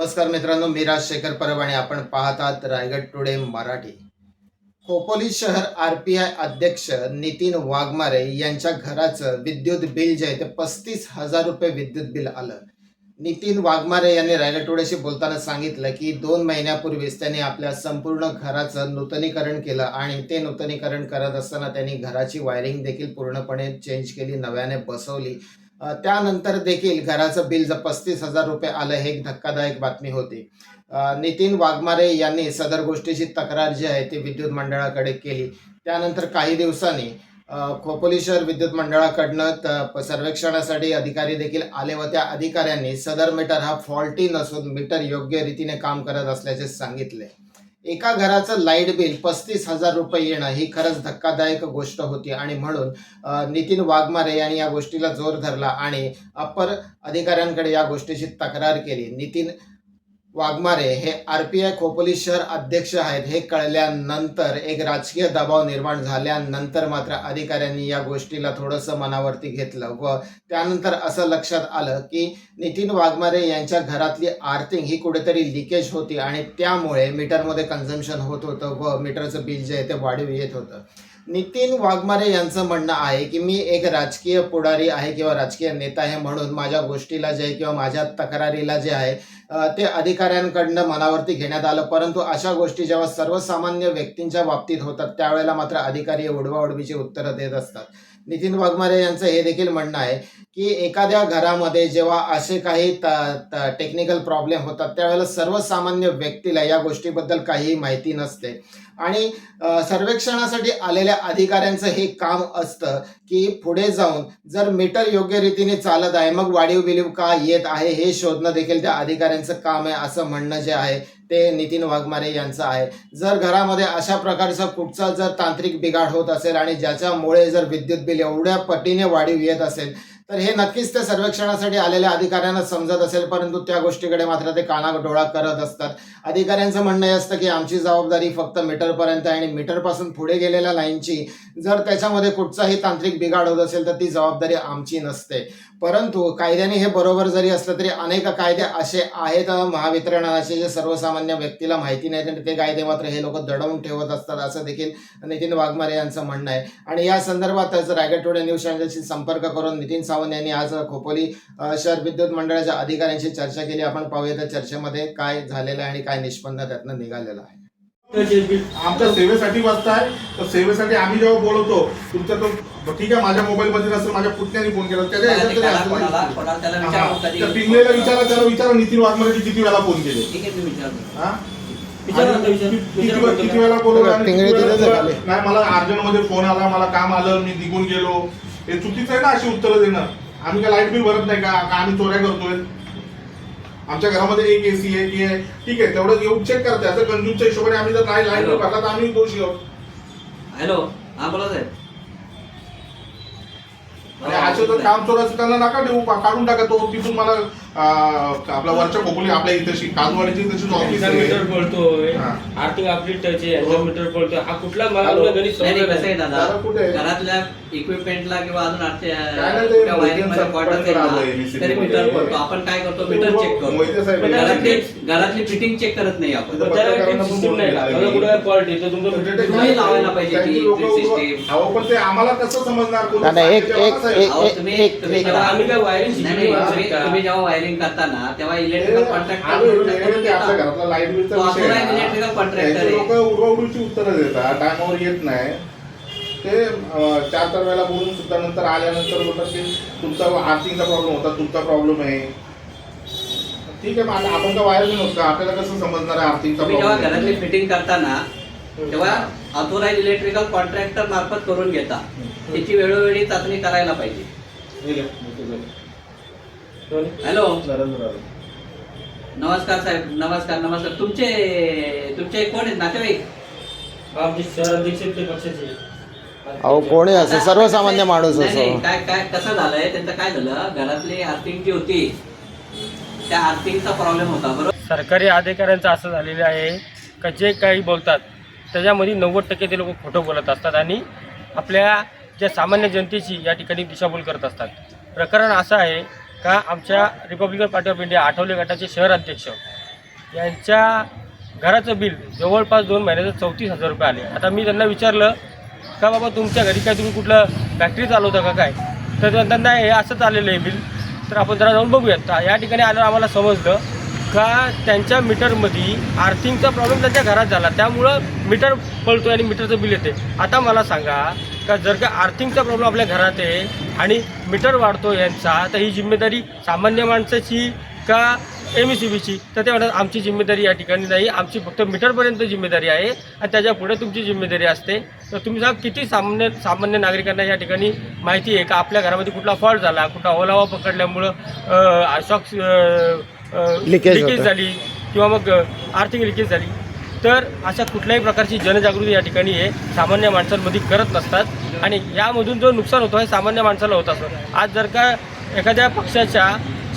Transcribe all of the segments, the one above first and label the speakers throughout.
Speaker 1: नमस्कार मित्रांनो मी राजशेखर परब आणि आपण पाहतात रायगड टुडे मराठी. खोपोली शहर आर पी आय अध्यक्ष नितीन वाघमारे यांच्या घराचं विद्युत बिल जे आहे ते पस्तीस हजार रुपये विद्युत बिल आलं. नितीन वाघमारे यांनी रायगड टुडेशी बोलताना सांगितलं की दोन महिन्यापूर्वीच त्यांनी आपल्या संपूर्ण घराचं नूतनीकरण केलं आणि ते नूतनीकरण करत असताना त्यांनी घराची वायरिंग देखील पूर्णपणे चेंज केली नव्याने बसवली. त्यानंतर देखील घराचं बिल जर पस्तीस हजार रुपये आलं हे एक धक्कादायक बातमी होती. नितीन वाघमारे यांनी सदर गोष्टीची तक्रार जी आहे ती विद्युत मंडळाकडे केली. त्यानंतर काही दिवसांनी खोपोली शहर विद्युत मंडळाकडनं त- सर्वेक्षणासाठी अधिकारी देखील आले व त्या अधिकाऱ्यांनी सदर मीटर हा फॉल्टी नसून मीटर योग्य रीतीने काम करत असल्याचे सांगितले. एका घराचं लाइट बिल पस्तीस हजार रुपये येणं ही खरंच धक्कादायक गोष्ट होती आणि म्हणून नितीन वाघमारे यांनी या गोष्टीला जोर धरला आणि अप्पर अधिकाऱ्यांकडे या गोष्टीची तक्रार केली. नितीन वाघमारे हे आर पी आय खोपोली शहर अध्यक्ष आहेत. हे कळल्यानंतर एक राजकीय दबाव निर्माण झाल्यानंतर मात्र अधिकाऱ्यांनी या गोष्टीला थोडंसं मनावरती घेतलं व त्यानंतर असं लक्षात आलं की नितीन वाघमारे यांच्या घरातली आर्थिंग ही कुठेतरी लिकेज होती आणि त्यामुळे मीटरमध्ये कन्झम्पशन होत होतं व मीटरचं बिल जे आहे ते वाढीव येत होतं. नितीन वाघमारे यांचं म्हणणं आहे की मी एक राजकीय पुढारी आहे किंवा राजकीय नेता आहे म्हणून माझ्या गोष्टीला जे आहे किंवा माझ्या तक्रारीला जे आहे ते अधिकाऱ्यांकडनं मनावरती घेण्यात आलं. परंतु अशा गोष्टी जेव्हा सर्वसामान्य व्यक्तींच्या बाबतीत होतात त्यावेळेला मात्र अधिकारी उडवाउडवीची उत्तरं देत असतात. नितीन वाघमारे यांचं हे देखील म्हणणं आहे की एखाद्या घरामध्ये जेव्हा असे काही टेक्निकल प्रॉब्लेम होतात त्यावेळेला सर्वसामान्य व्यक्तीला या गोष्टीबद्दल काहीही माहिती नसते. आणि सर्वेक्षणासाठी आलेल्या अधिकाऱ्यांचं हे काम असतं की पुढे जाऊन जर मीटर योग्य रीतीने चालत आहे मग वाढीव बिलीव का येत आहे हे शोधणं देखील त्या अधिकाऱ्यांचं काम आहे असं म्हणणं जे आहे ते नितीन वाघमारे यांचं आहे. जर घरामध्ये अशा प्रकारचा कुठचा जर तांत्रिक बिघाड होत असेल आणि ज्याच्यामुळे जर विद्युत बिल एवढ्या पटीने वाढीव येत असेल तर हे नक्कीच त्या सर्वेक्षणासाठी आलेल्या अधिकाऱ्यांना समजत असेल परंतु त्या गोष्टीकडे मात्र ते कानाडोळा करत असतात. अधिकाऱ्यांचं म्हणणं हे असतं की आमची जबाबदारी फक्त मीटरपर्यंत आहे आणि मीटरपासून पुढे गेलेल्या लाईनची जर त्याच्यामध्ये कुठचाही तांत्रिक बिघाड होत असेल तर ती जबाबदारी आमची नसते. परंतु कायद्याने हे बरोबर जरी असलं तरी अनेक कायदे असे आहेत महावितरणाचे जे सर्वसामान्य व्यक्तीला माहिती नाही आणि ते कायदे मात्र हे लोक दडवून ठेवत असतात असं देखील नितीन वाघमारे यांचं म्हणणं आहे. आणि या संदर्भातच रायगड टुडे न्यूज चॅनलशी संपर्क करून नितीन सावंत यांनी आज खोपोली शहर विद्युत मंडळाच्या अधिकाऱ्यांशी चर्चा केली आपण पाहूया त्या चर्चेमध्ये काय झालेलं आहे आणि काय निष्पन्न त्यातनं निघालेलं आहे
Speaker 2: आमच्या सेवेसाठी वाचताय तर सेवेसाठी आम्ही जेव्हा बोलवतो तुमच्या तो ठीक आहे माझ्या मोबाईल मध्ये नसेल माझ्या पुतण्याने फोन केला त्याच्या ह्याच्यात पिंगलेला विचारा त्याला विचारा नितीन वाघमारे किती वेळा फोन केले
Speaker 3: ठीक आहे तुम्ही विचारतो
Speaker 2: हा?
Speaker 4: विचारा
Speaker 2: आणि
Speaker 4: आता, विचारा.
Speaker 2: किती वेळा- बोलवलं. नाही मला अर्जंटमध्ये फोन आला मला काम आलं मी निघून गेलो हे चुकीचं आहे ना अशी उत्तरं देणं? आम्ही काय लाइट बिल भरत नाही का? का आम्ही चोऱ्या करतोय? आमच्या घरामध्ये एक एसी आहे की आहे. ठीक आहे तेवढं येऊन चेक करते. असं कंझ्युमच्या हिशोबाने आम्ही जर नाही लाइट बिल भरला तर आम्ही दोषी आहोत
Speaker 3: हॅलो हा बोला साहेब.
Speaker 2: आणि असे जर काम चोराचं त्यांना नका देऊ. काढून टाका तो. तिथून मला अं, आपल्या वरच्या खोपोली आपल्या इथे काजवाडीची तशीच ऑफिस
Speaker 4: मीटर
Speaker 2: आहे
Speaker 4: बोलतोय
Speaker 2: हा.
Speaker 4: आर्थिक आपली टच आहे
Speaker 2: हो.
Speaker 4: मीटर बोलतोय हा कुठला मला
Speaker 2: हॅलो.
Speaker 4: तुला गणित
Speaker 3: नाही कसं आहे
Speaker 4: नाही.
Speaker 3: दादा
Speaker 2: दादा कुठे आहे?
Speaker 3: घरातल्या इक्विपमेंटला किंवा अजून आजच्या
Speaker 2: काय नाही ते
Speaker 3: कुठल्या wiring मध्ये
Speaker 2: मोहिते
Speaker 3: fault असेल
Speaker 2: साहेब
Speaker 3: ना,
Speaker 2: आलोय मी
Speaker 3: तरी
Speaker 2: मीटरमध्ये.
Speaker 3: करतो आपण काय करतो मीटर चेक
Speaker 2: मोहिते
Speaker 3: करतो घरातली फिटिंग चेक करत नाही आपण
Speaker 4: पण सिस्टीम नाही का
Speaker 2: बोलून
Speaker 4: माझा कुठे फॉल्ट आहे तर तुमचं
Speaker 2: ते
Speaker 3: तुम्ही लावायला पाहिजे
Speaker 2: त्यांची
Speaker 3: ती
Speaker 2: लोकं
Speaker 3: system.
Speaker 2: उभं- अहो पण ते आम्हाला कसं समजणार कोणी
Speaker 1: नाही, नाही, एक-
Speaker 2: सांगितलं
Speaker 1: एक-
Speaker 2: मला साहेब.
Speaker 1: एक-
Speaker 3: अहो, तुम्ही
Speaker 1: एक-
Speaker 3: तुम्ही
Speaker 1: एक-
Speaker 3: जेव्हा-
Speaker 4: आम्ही काय wiring
Speaker 3: नाही,
Speaker 4: शिकलेली
Speaker 3: नाही,
Speaker 4: माणसं
Speaker 3: तुम्ही
Speaker 4: का?
Speaker 3: तुम्ही जेव्हा वायरिंग करताना तेव्हा इलेक्ट्रिकल कॉन्ट्रॅक्टर लाइट
Speaker 2: आहे. लोक उडवाउडीची उत्तरं देतात टायमावर येत नाही. ते चार चार वेळेला बोलून सुद्धा नंतर आल्यानंतर बोलतात की तुमचा आर्थिंगचा प्रॉब्लेम होता तुमचा प्रॉब्लेम आहे. ठीक आहे मग आपण तर वायर नव्हतं आपल्याला कसं समजणार आहे आर्थिंगचा
Speaker 3: जेव्हा घरातली फिटिंग करताना तेव्हा ऑथोराइज इलेक्ट्रिकल कॉन्ट्रॅक्टर मार्फत करून घेता. त्याची वेळोवेळी चाचणी करायला पाहिजे. हॅलो नमस्कार साहेब नमस्कार नमस्कार. तुमचे तुमचे कोण आहेत? नातेवाईक?
Speaker 4: ते पक्षाचे.
Speaker 1: अहो कोणी असो सर्वसामान्य माणूस
Speaker 3: नाही,
Speaker 1: असो.
Speaker 3: काय काय कसं झालंय? त्यांचं काय झालं? घरातली आर्थिंग जी होती. त्या आर्थिंगचा प्रॉब्लेम होता बरोबर?
Speaker 4: सरकारी अधिकाऱ्यांचं असं झालेलं आहे का जे काही बोलतात त्याच्यामध्ये नव्वद टक्के ते लोक खोटं बोलत असतात आणि आपल्या ज्या सामान्य जनतेची या ठिकाणी दिशाभूल करत असतात. प्रकरण असं आहे का आमच्या Republican Party of India Athawale गटाचे शहर अध्यक्ष. यांच्या घराचं बिल जवळपास दोन महिन्याचं चौतीस हजार रुपये आले. आता मी त्यांना विचारलं का बाबा तुमच्या घरी काय तुम्ही कुठलं फॅक्टरी चालवता का काय? तर त्यांना नाही हे असंच आलेलं आहे बिल तर आपण जरा जाऊन बघूयात. या ठिकाणी आल्यावर आम्हाला समजलं का त्यांच्या मीटरमध्ये आर्थिंगचा प्रॉब्लेम त्यांच्या घरात झाला. त्यामुळं मीटर पळतो आणि मीटरचं बिल येते. आता मला सांगा का जर का आर्थिंगचा प्रॉब्लेम आपल्या घरात आहे आणि मीटर वाढतो यांचा तर ही जिम्मेदारी सामान्य माणसाची का एम सी बीची तर ते म्हणतात आमची जिम्मेदारी या ठिकाणी नाही आमची फक्त मीटरपर्यंत जिम्मेदारी आहे आणि त्याच्या पुढे तुमची जिम्मेदारी असते. तर तुम्ही सांगा किती सामान्य सामान्य नागरिकांना या ठिकाणी माहिती आहे का? आपल्या घरामध्ये कुठला फॉल्ट झाला कुठला ओलावा पकडल्यामुळं शॉक्स लिकेज. झाली किंवा मग आर्थिक लिकेज झाली. तर अशा कुठल्याही प्रकारची जनजागृती या ठिकाणी हे सामान्य माणसांमध्ये करत नसतात. आणि यामधून जो नुकसान होतो हे सामान्य माणसाला होत असतं. आज जर का एखाद्या पक्षाच्या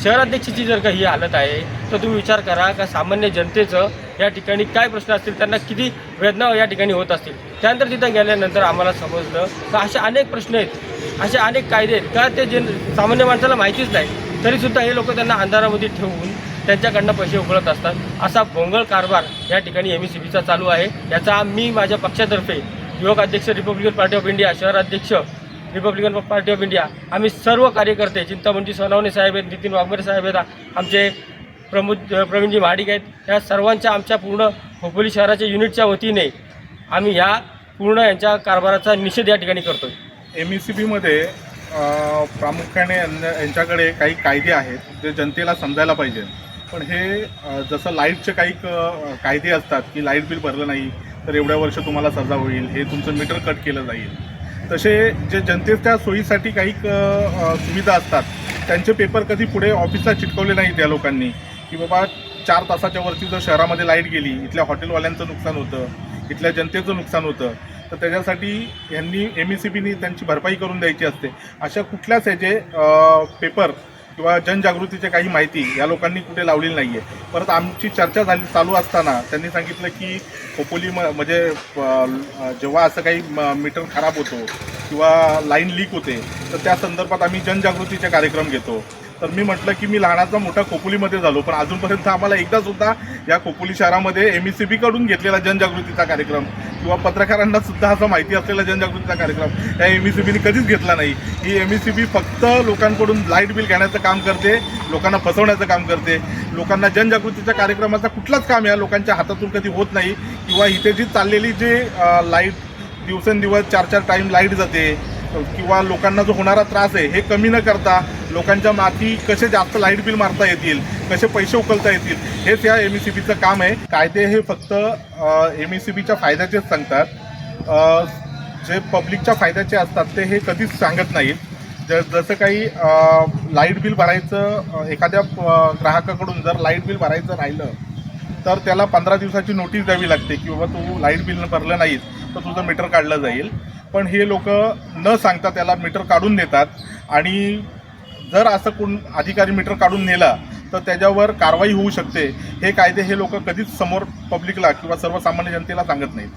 Speaker 4: शहराध्यक्षाची जर का ही हालत आहे तर तुम्ही विचार करा का सामान्य जनतेचं या ठिकाणी काय प्रश्न असतील त्यांना किती वेदना या ठिकाणी होत असतील. त्यानंतर तिथं गेल्यानंतर आम्हाला समजलं का असे अनेक प्रश्न आहेत असे अनेक कायदे आहेत. का ते जन सामान्य माणसाला माहितीच नाही तरीसुद्धा हे लोक त्यांना अंधारामध्ये ठेवून त्यांच्याकडनं पैसे उकळत असतात. असा भोंगळ कारभार या ठिकाणी एम सी बीचा चालू आहे. याचा मी माझ्या पक्षातर्फे युवक अध्यक्ष रिपब्लिकन पार्टी ऑफ इंडिया शहराध्यक्ष रिपब्लिकन पार्टी ऑफ इंडिया आम्ही सर्व कार्यकर्ते चिंतामणजी सोनावणे साहेब आहेत नितीन वाघमरे साहेब आहेत आमचे प्रमोद प्रवीणजी महाडिक आहेत. या सर्वांच्या आमच्या पूर्ण खोपोली शहराच्या युनिटच्या वतीने आम्ही ह्या पूर्ण यांच्या कारभाराचा निषेध या ठिकाणी करतो
Speaker 2: एम ई सी बीमध्ये प्रामुख्याने यांच्याकडे काही कायदे आहेत जे जनतेला समजायला पाहिजे. पण हे जसं लाईटचे काही कायदे असतात की लाइट बिल भरलं नाही तर एवढ्या वर्ष तुम्हाला सजा होईल हे तुमचं मीटर कट केलं जाईल. तसे जे जनतेच्या सोयीसाठी काही सुविधा असतात त्यांचे पेपर कधी पुढे ऑफिसला चिटकवले नाहीत या लोकांनी की बाबा चार तासाच्या वरती जर शहरामध्ये लाइट गेली इथल्या हॉटेलवाल्यांचं नुकसान होतं इथल्या जनतेचं नुकसान होतं तर त्याच्यासाठी यांनी एम ई सी बीनी त्यांची भरपाई करून द्यायची असते. अशा कुठल्याच ह्याचे पेपर किंवा जनजागृतीची काही माहिती या लोकांनी कुठे लावलेली नाही आहे परत आमची चर्चा झाली चालू असताना त्यांनी सांगितलं की खोपोली म म्हणजे जेव्हा असं काही म- मीटर खराब होतो किंवा लाईन लीक होते तर त्या संदर्भात आम्ही जनजागृतीचे कार्यक्रम घेतो. तर मी म्हटलं की मी लहानाचा मोठा खोपोलीमध्ये झालो पण अजूनपर्यंत आम्हाला एकदा सुद्धा या खोपोली शहरामध्ये एम ई सी बीकडून घेतलेला जनजागृतीचा कार्यक्रम किंवा पत्रकारांना सुद्धा असं माहिती असलेला जनजागृतीचा कार्यक्रम या एम ई सी बीने कधीच घेतला नाही. ही एम ई सी बी फक्त लोकांकडून लाइट बिल घेण्याचं काम करते लोकांना फसवण्याचं काम करते. लोकांना जनजागृतीच्या कार्यक्रमाचा कुठलाच काम या लोकांच्या हातातून कधी होत नाही. किंवा इथे जी चाललेली जी लाइट दिवसेंदिवस चार चार टाईम लाइट जाते किंवा लोकांना जो होणारा त्रास आहे हे कमी न करता लोकांच्या माथी कसे जास्त लाइट बिल मारता येतील कसे पैसे उकलता येतील हेच या एम ई सी बीचं काम आहे. कायदे हे फक्त एम ई सी बीच्या फायद्याचेच सांगतात. जे पब्लिकच्या फायद्याचे असतात ते हे कधीच सांगत नाहीत. ज जसं काही लाइट बिल भरायचं एखाद्या ग्राहकाकडून जर लाइट बिल भरायचं राहिलं तर त्याला पंधरा दिवसाची नोटीस द्यावी लागते की बाबा तू लाइट बिल भरलं नाहीस तर तुझं मीटर काढलं जाईल. पण हे लोक न सांगता त्याला मीटर काढून देतात आणि जर असं कोण अधिकारी मीटर काढून नेला तर त्याच्यावर कारवाई होऊ शकते. हे कायदे हे लोक कधीच समोर पब्लिकला किंवा सर्वसामान्य जनतेला सांगत नाहीत.